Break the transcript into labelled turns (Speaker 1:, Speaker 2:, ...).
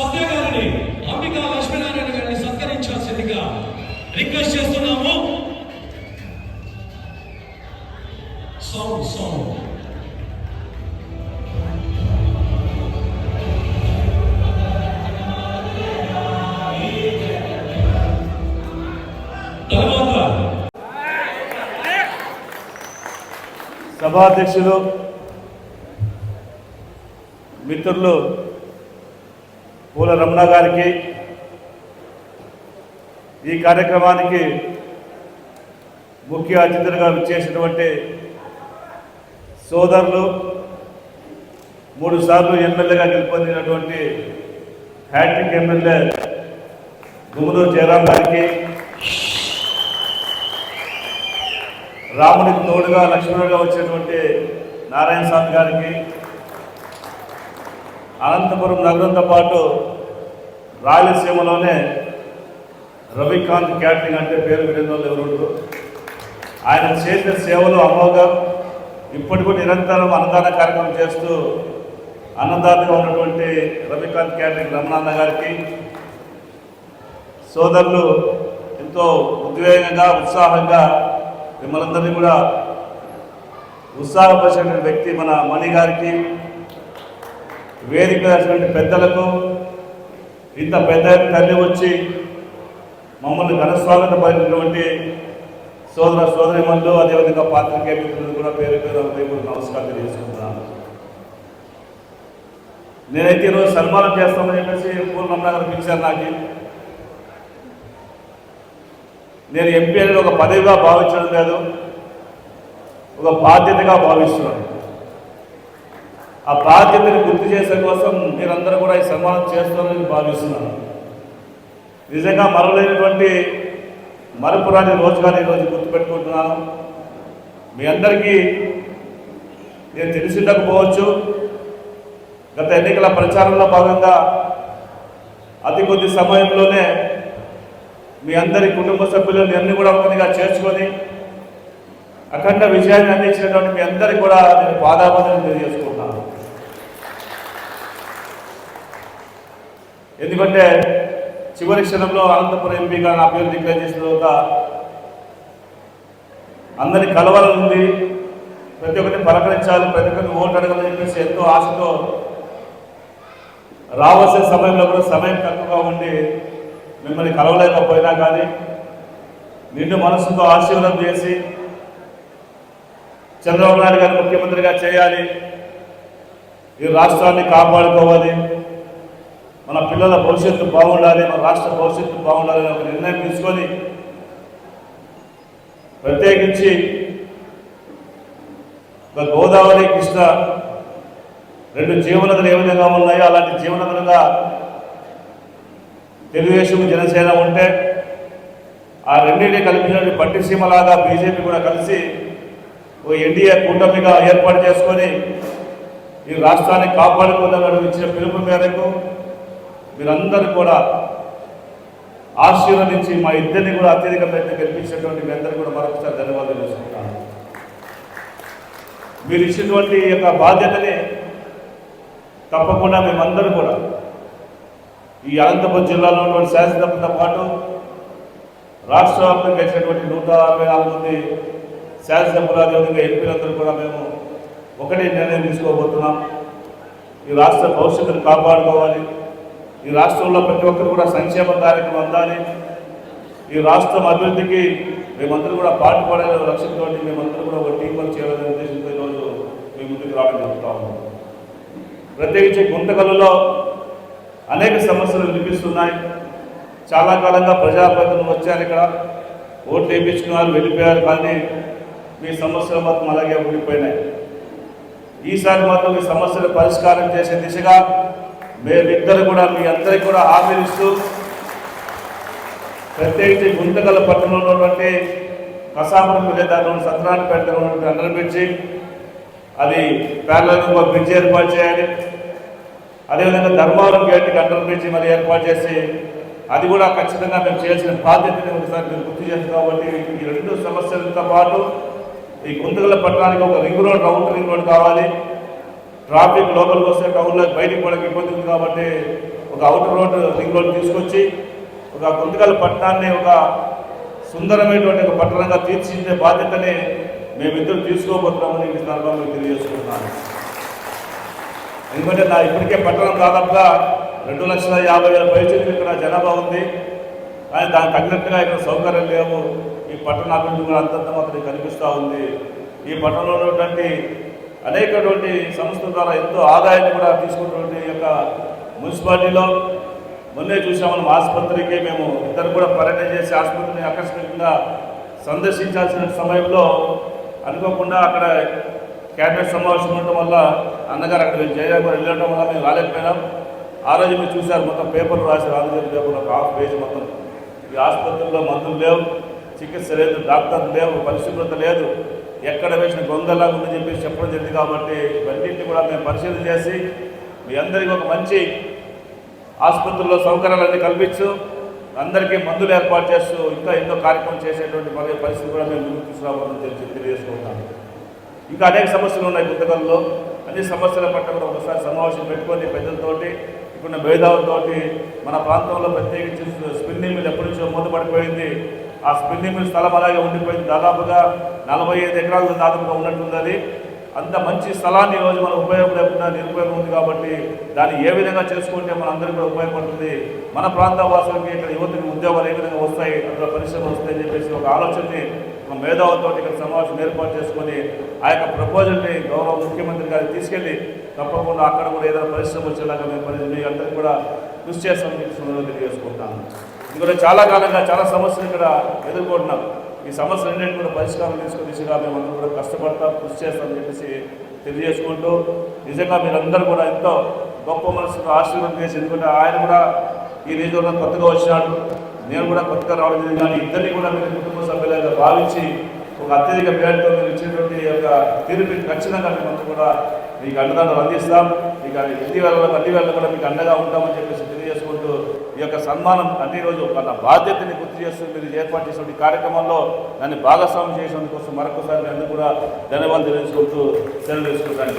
Speaker 1: సత్య గారిని అంబికా లక్ష్మీనారాయణ గారిని సత్కరించాల్సిందిగా రిక్వెస్ట్ చేస్తున్నాము. సౌండ్ సౌండ్
Speaker 2: సభాధ్యక్షులు మిత్రులు పూల రమణ గారికి ఈ కార్యక్రమానికి ముఖ్య అతిథులుగా విచ్చేసినటువంటి సోదరులు మూడు సార్లు ఎమ్మెల్యేగా గెలుపొందినటువంటి hat trick MLA Gummanur Jayaram గారికి రామునికి తోడుగా లక్ష్మణుడిగా వచ్చినటువంటి నారాయణ స్వామి గారికి అనంతపురం నగరంతో పాటు రాయలసీమలోనే రవికాంత్ క్యాటరింగ్ అంటే పేరు పెట్టిన వాళ్ళు ఎవరు ఆయన చేసిన సేవలు అమోఘం. ఇప్పటి కూడా నిరంతరం అన్నదాన కార్యక్రమం చేస్తూ అన్నదాతగా ఉన్నటువంటి రవికాంత్ క్యాటరింగ్ రమణాన్న గారికి సోదరులు ఎంతో ఉద్వేగంగా ఉత్సాహంగా మిమ్మల్ని కూడా ఉత్సాహపరిచిన వ్యక్తి మన మణి గారికి వేదిక పెద్దలకు ఇంత పెద్ద తల్లి వచ్చి మమ్మల్ని ఘనస్వాగత పలికినటువంటి సోదర సోదరిమణులు అదేవిధంగా పాత్రికే మిత్రులు కూడా పేరు పేరు హృదయపూర్వక నమస్కారం తెలియజేసుకుంటున్నాను. నేనైతే ఈరోజు సన్మానం చేస్తామని చెప్పేసి పూర్ణమ్మ గారు పిలిచారు నాకు. నేను ఎంపీ అనేది ఒక పదవిగా భావించడం లేదు ఒక బాధ్యతగా భావిస్తున్నాను. ఆ బాధ్యతని గుర్తు చేసే కోసం మీరందరూ కూడా ఈ సన్మానం చేస్తారని భావిస్తున్నాను. నిజంగా మరలేనటువంటి మరపురాని రోజుగా ఈరోజు గుర్తుపెట్టుకుంటున్నాను. మీ అందరికీ నేను తెలిసి ఉండకపోవచ్చు గత ఎన్నికల ప్రచారంలో భాగంగా అతి కొద్ది సమయంలోనే మీ అందరి కుటుంబ సభ్యులను అన్ని కూడా ఒకటిగా చేర్చుకొని అఖండ విజయాన్ని అందించినటువంటి మీ అందరికీ కూడా నేను పాదాబంధనం తెలియజేసుకుంటున్నాను. ఎందుకంటే చివరి క్షణంలో అనంతపురం ఎంపీగా నా పేరు డిక్లేర్ చేసిన తర్వాత అందరిని కలవాలనుంది ప్రతి ఒక్కరిని పలకరించాలి ప్రతి ఒక్కరిని ఓటు అడగాలని చెప్పేసి ఎంతో ఆశతో రావాల్సిన సమయంలో కూడా సమయం తక్కువగా ఉండి మిమ్మల్ని కలవలేకపోయినా కానీ నిండు మనసుతో ఆశీర్వాదం చేసి చంద్రబాబు నాయుడు గారు ముఖ్యమంత్రిగా చేయాలి. ఈ రాష్ట్రాన్ని కాపాడుకోవాలి. మన పిల్లల భవిష్యత్తు బాగుండాలి మన రాష్ట్ర భవిష్యత్తు బాగుండాలి అని ఒక నిర్ణయం తీసుకొని ప్రత్యేకించి ఒక గోదావరి కృష్ణ రెండు జీవనదులు ఏ విధంగా ఉన్నాయో అలాంటి జీవనదులుగా తెలుగుదేశం జనసేన ఉంటే ఆ రెండింటిని కలిపినటువంటి పట్టిసీమలాగా బీజేపీ కూడా కలిసి ఓ ఎన్డీఏ కూటమిగా ఏర్పాటు చేసుకొని ఈ రాష్ట్రాన్ని కాపాడుకుందామని ఇచ్చిన పిలుపు మేరకు మీరందరూ కూడా ఆశీర్వదించి మా ఇద్దరిని కూడా అత్యధిక ప్రయత్నం కల్పించినటువంటి మీ అందరికీ కూడా మరొకసారి ధన్యవాదాలు చేసుకుంటాను మీరు ఇచ్చినటువంటి యొక్క బాధ్యతని తప్పకుండా మేమందరూ కూడా ఈ అనంతపురం జిల్లాలో ఉన్నటువంటి శాసనసభతో పాటు రాష్ట్ర వ్యాప్తంగా ఇచ్చినటువంటి నూట అరవై నాలుగు మంది శాసనసభ్యులు అదేవిధంగా ఎంపీలందరూ కూడా మేము ఒకటే నిర్ణయం తీసుకోబోతున్నాం. ఈ రాష్ట్ర భవిష్యత్తును కాపాడుకోవాలి. ఈ రాష్ట్రంలో ప్రతి ఒక్కరు కూడా సంక్షేమ కార్యక్రమం అందాలి. ఈ రాష్ట్రం అభివృద్ధికి మేమందరూ కూడా పాటుపడే లక్ష్యంతో మేమందరూ కూడా ఒక టీం వర్క్ చేయాలనే ఉద్దేశంతో ఈరోజు మీ ముందుకు రావడం జరుగుతూ ఉన్నాం ప్రత్యేకించి గుంతకలలో అనేక సమస్యలు వినిపిస్తున్నాయి. చాలా కాలంగా ప్రజాప్రతినిధులు వచ్చారు ఇక్కడ. ఓట్లు వేయించుకున్నారు వెళ్ళిపోయారు కానీ మీ సమస్యలు మాత్రం అలాగే ఉండిపోయినాయి. ఈసారి మాత్రం ఈ సమస్యలు పరిష్కారం చేసే దిశగా మేమిద్దరు కూడా మీ అందరికి కూడా ఆదరిస్తూ ప్రత్యేకించి గుంతకల పట్టణంలో ఉన్నటువంటి కసాపురం విలేదారులు సత్రానిపేటలో ఉన్నటువంటి అండర్ బ్రిడ్జి అది పేర్లకు ఒక బ్రిడ్జ్ ఏర్పాటు చేయాలి. అదేవిధంగా ధర్మవరం గేట్కి అండర్ బ్రిడ్జి మరి ఏర్పాటు చేసి అది కూడా ఖచ్చితంగా మేము చేయాల్సిన బాధ్యతని ఒకసారి మేము గుర్తు చేస్తాం కాబట్టి ఈ రెండు సమస్యలతో పాటు ఈ గుంతకల పట్టణానికి ఒక ring road round ring road కావాలి. ట్రాఫిక్ లోపలికి వస్తే టౌన్లో బయటికి పోవడానికి ఇబ్బంది ఉంది కాబట్టి ఒక అవుటర్ రోడ్ రింగ్ రోడ్ తీసుకొచ్చి ఒక గుంతకల్ పట్టణాన్ని ఒక సుందరమైనటువంటి ఒక పట్టణంగా తీర్చిదిద్దే బాధ్యతని మేమిద్దరు తీసుకోబోతున్నామని ఈ సందర్భంగా తెలియజేసుకుంటున్నాను. ఎందుకంటే నా ఇప్పటికే పట్టణం దాదాపుగా రెండు లక్షల యాభై వేల పైచలకు ఇక్కడ జనాభా ఉంది. కానీ దానికి తగినట్టుగా ఇక్కడ సౌకర్యం లేవు. ఈ పట్టణ అభివృద్ధి కూడా అంతంత మాత్రం కనిపిస్తూ ఉంది. ఈ పట్టణంలో ఉన్నటువంటి అనేకటువంటి సంస్థల ద్వారా ఎంతో ఆదాయాన్ని కూడా తీసుకున్నటువంటి యొక్క మున్సిపాలిటీలో. మొన్నే చూసాం ఆసుపత్రికి మేము ఇద్దరు కూడా పర్యటన చేసి ఆసుపత్రిని ఆకస్మికంగా సందర్శించాల్సిన సమయంలో అనుకోకుండా అక్కడ క్యాబినెట్ సమావేశం ఉండటం వల్ల అన్నగారు అక్కడ జయగారు వెళ్ళడం వల్ల మేము రాలేకపోయినాం. ఆ రోజు మీరు చూశారు మొత్తం పేపర్లు రాసి ఆంధ్రజ్యోతి పేపర్ ఒక హాఫ్ పేజ్ మొత్తం. ఈ ఆసుపత్రుల్లో మందులు లేవు చికిత్స లేదు డాక్టర్లు లేవు పరిశుభ్రత లేదు. ఎక్కడ వేసిన గొంగల్లా ఉందని చెప్పేసి చెప్పడం జరిగింది కాబట్టి ఇవన్నింటినీ కూడా మేము పరిశీలన చేసి మీ అందరికీ ఒక మంచి ఆసుపత్రుల్లో సౌకర్యాలన్నీ కల్పించు అందరికీ మందులు ఏర్పాటు చేస్తూ ఇంకా ఎన్నో కార్యక్రమం చేసేటువంటి మరి పరిస్థితి కూడా మేము ముందుకు తీసుకురావాలని తెలిసి తెలియజేసుకుంటాము ఇంకా అనేక సమస్యలు ఉన్నాయి పుస్తకాల్లో. అన్ని సమస్యల పట్ల కూడా ఒకసారి సమావేశం పెట్టుకొని పెద్దలతోటి ఇప్పుడున్న భేదాలతోటి మన ప్రాంతంలో ప్రత్యేకించి స్పిన్నింగ్ మిల్ ఎప్పటి నుంచో మూతపడిపోయింది ఆ స్పిన్నింగ్ మిల్ స్థలం అలాగే ఉండిపోయింది. దాదాపుగా నలభై ఐదు ఎకరాలు దాదాపుగా ఉన్నట్టుంది అది అంత మంచి స్థలాన్ని ఈరోజు రోజు మనం ఉపయోగం లేకుండా నిరుపయోగం ఉంది కాబట్టి దాన్ని ఏ విధంగా చేసుకుంటే మన అందరికీ కూడా ఉపయోగపడుతుంది. మన ప్రాంత వాసులకి ఇక్కడ యువతకి ఉద్యోగాలు ఏ విధంగా వస్తాయి అందులో పరిశ్రమలు వస్తాయని చెప్పేసి ఒక ఆలోచనని మన మేధావులతో ఇక్కడ సమావేశం ఏర్పాటు చేసుకొని ఆ యొక్క ప్రపోజల్ని గౌరవ ముఖ్యమంత్రి గారికి తీసుకెళ్ళి తప్పకుండా అక్కడ కూడా ఏదైనా పరిశ్రమ వచ్చేలాగా మేము పరిస్థితి అందరికీ కూడా కృషి చేస్తామని చెప్పి సందర్భంగా తెలియజేసుకుంటాను. ఇది కూడా చాలా కాలంగా చాలా సమస్యలు ఇక్కడ ఎదుర్కొంటున్నాం ఈ సమస్యలన్నింటినీ కూడా పరిష్కారం తీసుకుని దిశగా మేము అందరూ కూడా కష్టపడతాం కృషి చేస్తామని చెప్పేసి తెలియజేసుకుంటూ నిజంగా మీరందరూ కూడా ఎంతో గొప్ప మనసుతో ఆశీర్వాదం చేసి ఎందుకంటే ఆయన కూడా ఈ నియోజకవర్గం కొత్తగా వచ్చినాడు. నేను కూడా కొత్తగా రావడం జరిగింది. కానీ ఇద్దరిని కూడా మీరు కుటుంబ సభ్యులుగా భావించి ఒక అత్యధిక పేరుతో మీరు ఇచ్చినటువంటి ఈ యొక్క తీర్పుని ఖచ్చితంగా మేమంతా కూడా మీకు అండదండలు అందిస్తాం. మీకు ఇంటి వేళ అన్ని వేళలో కూడా మీకు అండగా ఉంటామని చెప్పేసి తెలియజేసుకుంటూ ఈ యొక్క సన్మానం అన్ని రోజు మన బాధ్యతని గుర్తు చేస్తూ మీరు ఏర్పాటు చేసిన కార్యక్రమంలో దాన్ని భాగస్వామ్యం చేసినందుకోసం మరొకసారి నేను కూడా ధన్యవాదాలు తెలుసుకుంటూ సెలవు తీసుకుంటాను.